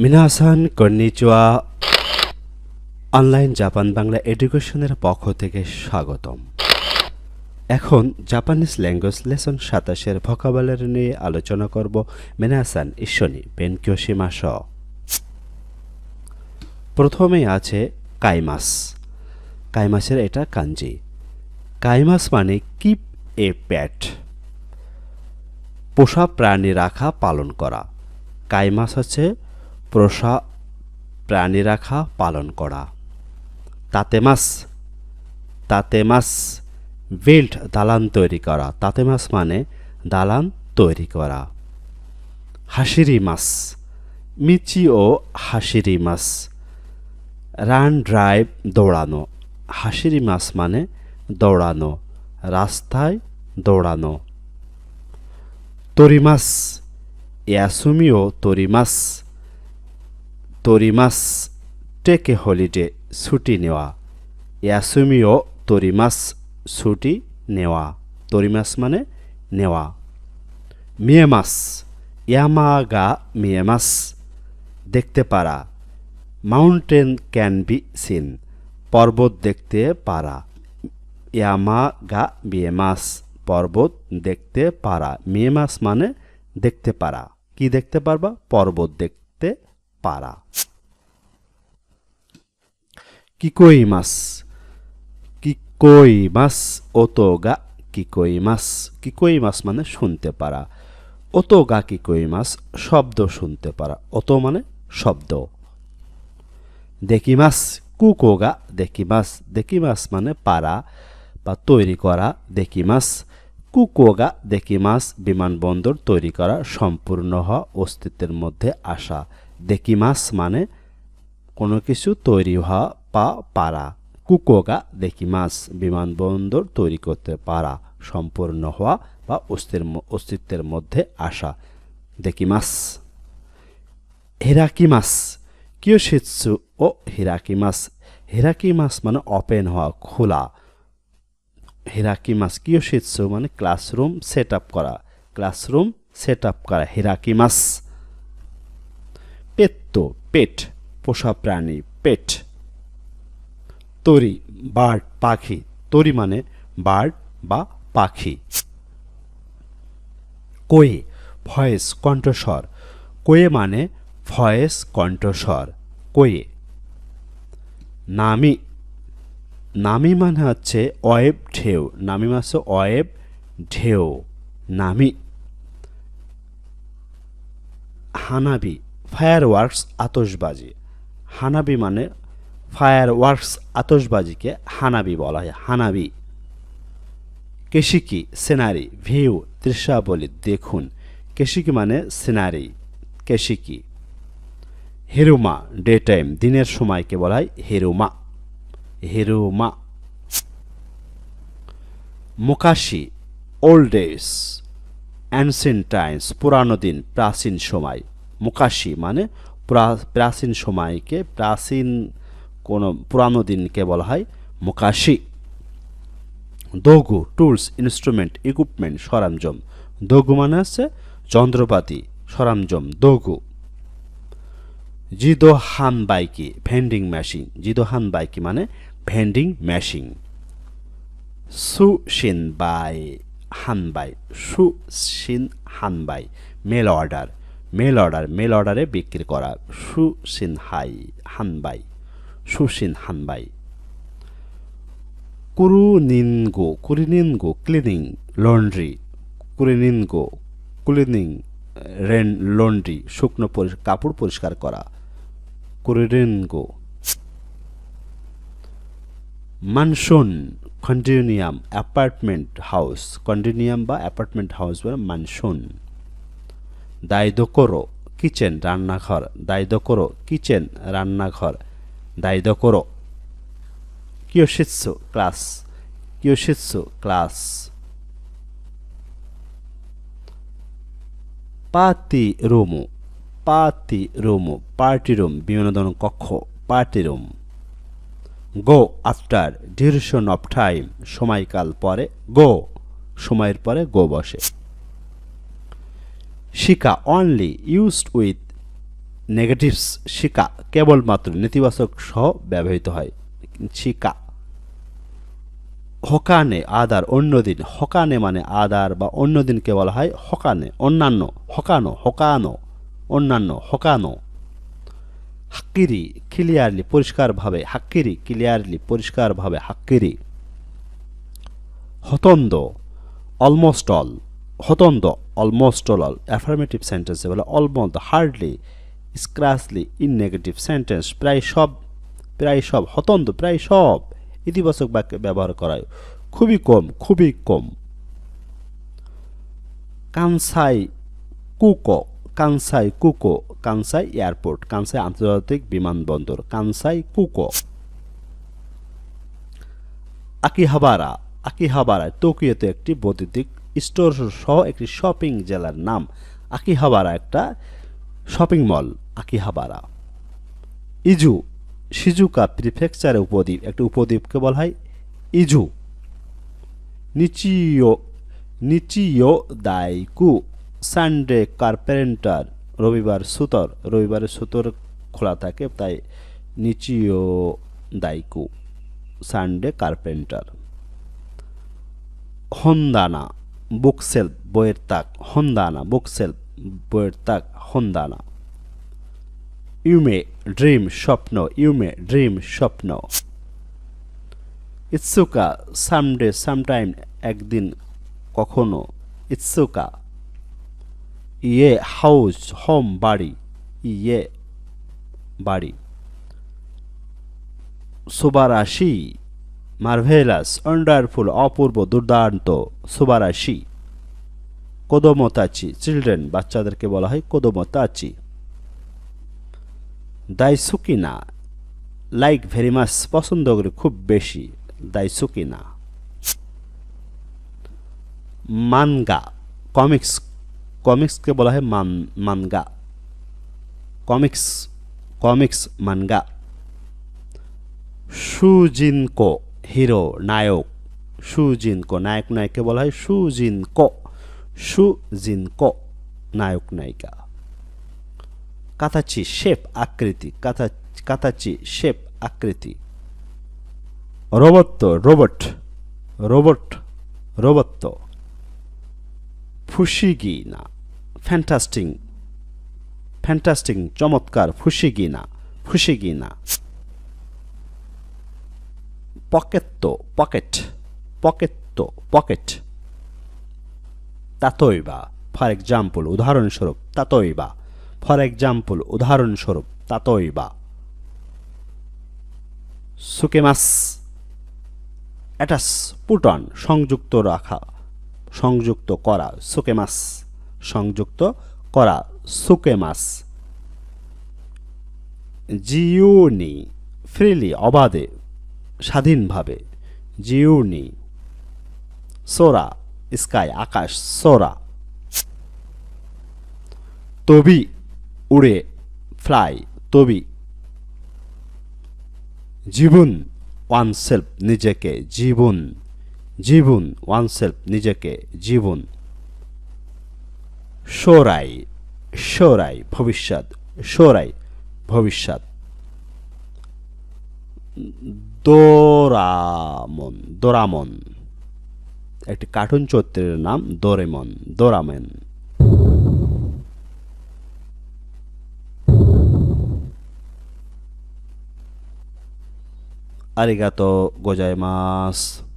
মিনাসান কর্নিচুয়া, online Japan Bangla এডুকেশনের পক্ষ থেকে স্বাগতম। এখন জাপানিজ ল্যাঙ্গুয়েজ লেসন সাতাশের ভোকাবুলারি নিয়ে আলোচনা করব মিনাসান ঈশ্বনী বেনকিয়োশিমাস প্রথমেই আছে কাইমাস। কাইমাসের এটা কাঞ্জি। কাইমাস মানে কিপ এ প্যাট। পোষা প্রাণী রাখা, পালন করা। কাইমাস হচ্ছে পোষা প্রাণী রাখা, পালন করা। তাতে মাস তাতে মাস বিল্ড দালান তৈরি করা। তাতে মাস মানে দালান তৈরি করা। হাসিরি মাস মিচি ও হাসিরি মাস রান ড্রাইভ দৌড়ানো। হাসিরি মাস মানে দৌড়ানো, রাস্তায় দৌড়ানো। তরিমাস ইয়াসুমিও তরিমাস তরিমাস, টেকে হলিডে ছুটি নেওয়া। ইয়াসুমিও তরিমাস, ছুটি নেওয়া। তরিমাস মানে নেওয়া। মিয়েমাস, ইয়ামাগা মিয়েমাস, দেখতে পারা। মাউন্টেন ক্যান বি সিন, পর্বত দেখতে পারা। ইয়ামা গা বিয়েমাস পর্বত দেখতে পারা। মিয়েমাস মানে দেখতে পারা। কি দেখতে পারবা? পর্বত দেখতে পারা কিকই মাস কিকই মাস ওতোগা কিকই মাস কিকই মাস মানে শুনতে পারা। ওতোগা কিকই মাস শব্দ শুনতে পারা। অত মানে শব্দ। দেখিমাস কুকোগা দেখিমাস দেখিমাস মানে পারা বা তৈরি করা দেখি দেখিমাস কুকোগা দেখিমাস বিমানবন্দর তৈরি করা সম্পূর্ণ হওয়া অস্তিত্বের মধ্যে আসা। দেখিমাস মানে কোনো কিছু তৈরি হওয়া বা পারা। কুকোগা দেখিমাস বিমানবন্দর তৈরি করতে পারা, সম্পূর্ণ হওয়া বা অস্তিত্বের মধ্যে আসা। দেখিমাস হেরাকিমাস। কিয়োশিৎসু ও হিরাকিমাস। হিরাকিমাস মানে ওপেন হওয়া, খোলা। হিরাকিমাস কিয়োশিৎসু মানে ক্লাসরুম সেট আপ করা। ক্লাসরুম সেট আপ করা, হিরাকিমাস। পেত্তো, পেট, পোষা প্রাণী, পেট। তরি, বার্ড, পাখি। তরি মানে বার্ড বা পাখি। কোয়ে, ভয়েস, কণ্ঠস্বর। কোয়ে মানে ভয়েস, কণ্ঠস্বর। কোয়ে। নামি নামি মানে হচ্ছে অয়েব ঢেউ। নামি মানে অয়েব ঢেউ। নামি। হানাবি ফায়ার ওয়ার্কস আতসবাজি হানাবি মানে ফায়ার ওয়ার্কস আতসবাজিকে হানাবি বলা হয়। হানাবি। কেশিকি, সিনারি, ভিউ, দৃশ্যাবলী, দেখুন। কেশিকি মানে সিনারি, কেশিকি। হেরুমা ডে টাইম দিনের সময়কে বলা হয় হেরুমা। হেরুমা। মুকাশি, ওল্ড ডেজ অ্যানসেন্ট টাইমস, পুরানো দিন, প্রাচীন সময়। মুকাশি মানে প্রা- প্রাচীন সময়কে, প্রাচীন কোনো পুরানো দিনকে বলা হয় মুকাশি। দোগু, টুলস, ইনস্ট্রুমেন্ট, ইকুইপমেন্ট, সরঞ্জাম। দোগু মানে হচ্ছে যন্ত্রপাতি, সরঞ্জাম, দোগু। জিদো হান বাইকি, ভেন্ডিং মেশিন। জিদো হান বাইকি মানে ভেন্ডিং মেশিন। সু শিন বাই হান বাই সু শিন হান by, mail order. Mail order mail অর্ডারে বিক্রি করা। সু শিন হাই হান বাই সু শিন হান by কুরুনিনগো, কুরিনিনগো, cleaning, laundry, কুরিনিনগো, cleaning, rain, laundry, শুকনো কাপড় পরিষ্কার করা। কুরিনিনগো। মানসুন কন্টিনিয়াম অ্যাপার্টমেন্ট হাউস কন্টিনিয়াম বা অ্যাপার্টমেন্ট হাউস বলে মানসুন। দায়দকরো কিচেন, রান্নাঘর। দায়দকরো কিচেন, রান্নাঘর। দায়দকরো কিয়োশিৎসু ক্লাস। কিয়োশিৎসু ক্লাস। পাতি রুমু। পাতি রুমু। পার্টি রুম, বিনোদন কক্ষ। Party room. গো, আফটার। Duration of time. সময়কাল পরে গো। সময়ের পরে গো বসে। শিকা অনলি ইউজড উইথ নেগেটিভস শিকা কেবলমাত্র নেতিবাচক সহ ব্যবহৃত হয়। শিকা, হকানে, আদার অন্যদিন হকানে মানে আদার বা অন্যদিনকে বলা হয় হকানে, অন্যান্য, হকানো হকানো, অন্যান্য, হকানো। হাক্কিরি ক্লিয়ারলি পরিষ্কারভাবে, হাক্কিরি ক্লিয়ারলি পরিষ্কারভাবে, হাক্কিরি। হতন্দ অলমোস্ট অল হতন্দ অলমোস্ট অল অ্যাফার্মেটিভ সেন্টেন্সে বলে almost hardly scarcely in negative sentence প্রায় সব প্রায় সব, হতন্দ, প্রায় সব ইতিবাচক বাক্যে ব্যবহার করায়। খুবই কম খুবই কম। কানসাই কুকো কানসাই কুকো, কানসাই এয়ারপোর্ট, কানসাই আন্তর্জাতিক বিমানবন্দর, কানসাই কুকো। আকিহাবারা, আকিহাবারায়, টোকিওতে একটি বৈদ্যুতিক স্টোর সহ একটি শপিং জেলার নাম আকিহাবারা, একটা shopping mall Akihabara. Izu Shizuoka প্রিফেকচারে উপদ্বীপ, একটি উপদ্বীপকে বলা হয় ইজু। নিচিও নিচিও দাইকু সানডে কার্পেন্টার, রবিবার সুতর রবিবারে সুতর খোলা থাকে, তাই নিচিও দাইকু সানডে কার্পেন্টার। হন্দানা বুকসেল বইয়ের তাক হন্দানা বুকসেল বইয়ের তাক হন্দানা ইউমে ড্রিম স্বপ্ন ইউমে ড্রিম স্বপ্ন ইৎসুকা সামডে সামটাইম একদিন কখনো ইৎসুকা ইয়ে হাউস হোম বাড়ি ইয়ে বাড়ি. সুবারাশি মার্ভেলাস ওয়ান্ডারফুল অপূর্ব দুর্দান্ত সুবারাশি। কোদোমতাচি চিলড্রেন বাচ্চাদেরকে বলা হয় কোদোমতাচি দাইসুকিনা, লাইক ভেরি মাছ পছন্দ করি খুব বেশি দাইসুকিনা। মানগা, কমিক্স, কমিক্সকে বলা হয় মান, মানগা। কমিক্স কমিক্স মানগা। সুজিনকো হিরো, নায়ক সুজিনকো নায়ক, নায়িকা বলা হয় সুজিনকো সুজিনকো নায়ক, নায়িকা। কাতাচি, শেপ আকৃতি, কাতা, কাতাচি, শেপ আকৃতি। রোবত্ত, রোবট রোবট, রোবত্ত। ফুশিগিনা, ফ্যান্টাস্টিং ফ্যান্টাস্টিং, চমৎকার, ফুশিগিনা ফুশিগিনা। পকেত্তো পকেট পকেত্তো পকেট। তাতইবা ফর এক্সাম্পল উদাহরণস্বরূপ তাতইবা ফর এক্সাম্পল উদাহরণস্বরূপ তাতইবা সুকেমাস, অ্যাটাস পুটন সংযুক্ত রাখা, সংযুক্ত করা, সুকেমাস, সংযুক্ত করা, সুকেমাস। জিউনি, ফ্রিলি, অবাধে স্বাধীনভাবে। জিউনি সোরা, স্কাই, আকাশ, সোরা। তবি উড়ে, ফ্লাই, তবি। জীবন, ওয়ান সেলফ, নিজেকে জীবন। জীবন, ওয়ান সেলফ, নিজেকে জীবন। সোরাই সোরাই, ভবিষ্যৎ সোরাই, ভবিষ্যৎ। দোরামন দোরামন। একটি কার্টুন চরিত্রের নাম দোরেমন দোরামেন। আরিগাতো গোজাইমাস।